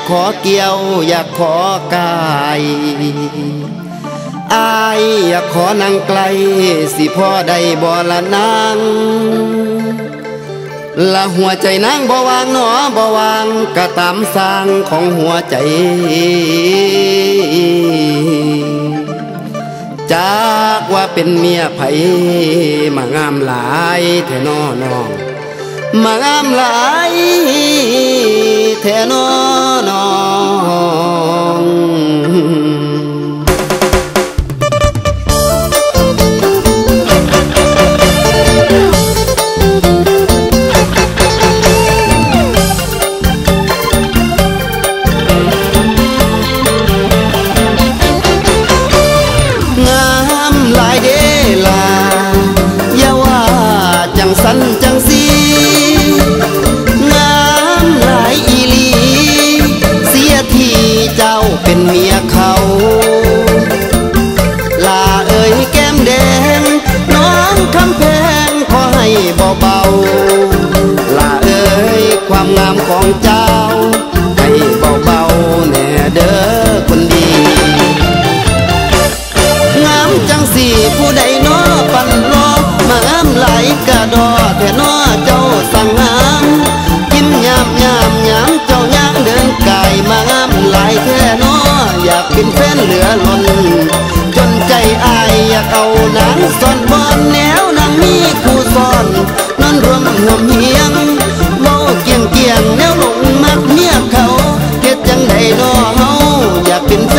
ากขอเกี่ยว อยากขอกายอายอยากขอนั่งไกล สิพ่อได้บ่ละนางละหัวใจนางบ่วางหนอบ่วางก็ตามสร้างของหัวใจ จากว่าเป็นเมียไผมางามหลายแท่นอน้อง มางามหล ดอแต่น้อเจ้าสั่งงามยิ้มยามยามยามเจ้าย่างเดินไกายมางามหลายแค่น้ออยากเป็นแฟนเหลือล้นจนใจอายอยากเอานางซ่อนบอนแนวนางมีคู่ซ่อนนอนรวมห่วเฮียงเมาเกียงเกียงแนวหลงมักเมียเขาเฮ็ดจังใดน้อเฮาอยากเป็นแฟ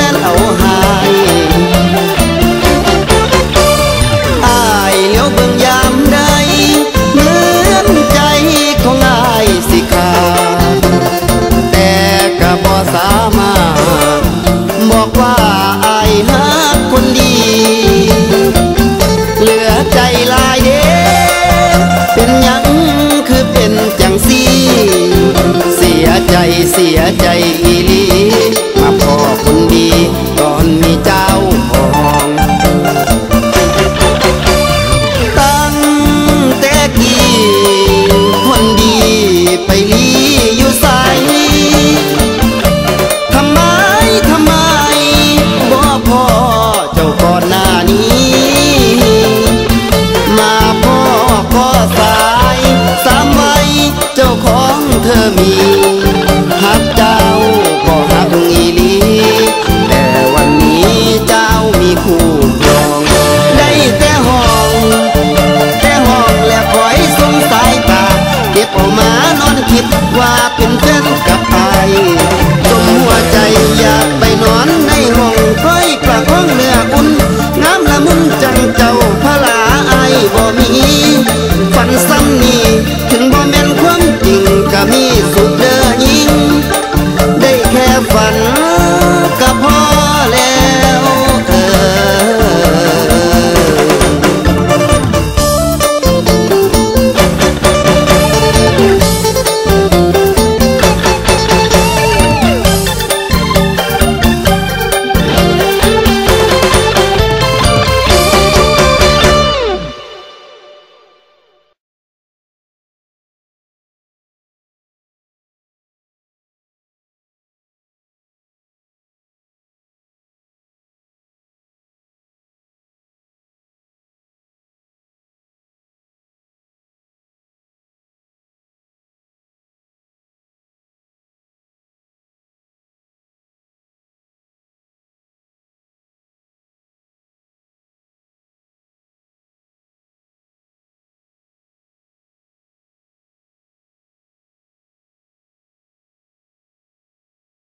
You.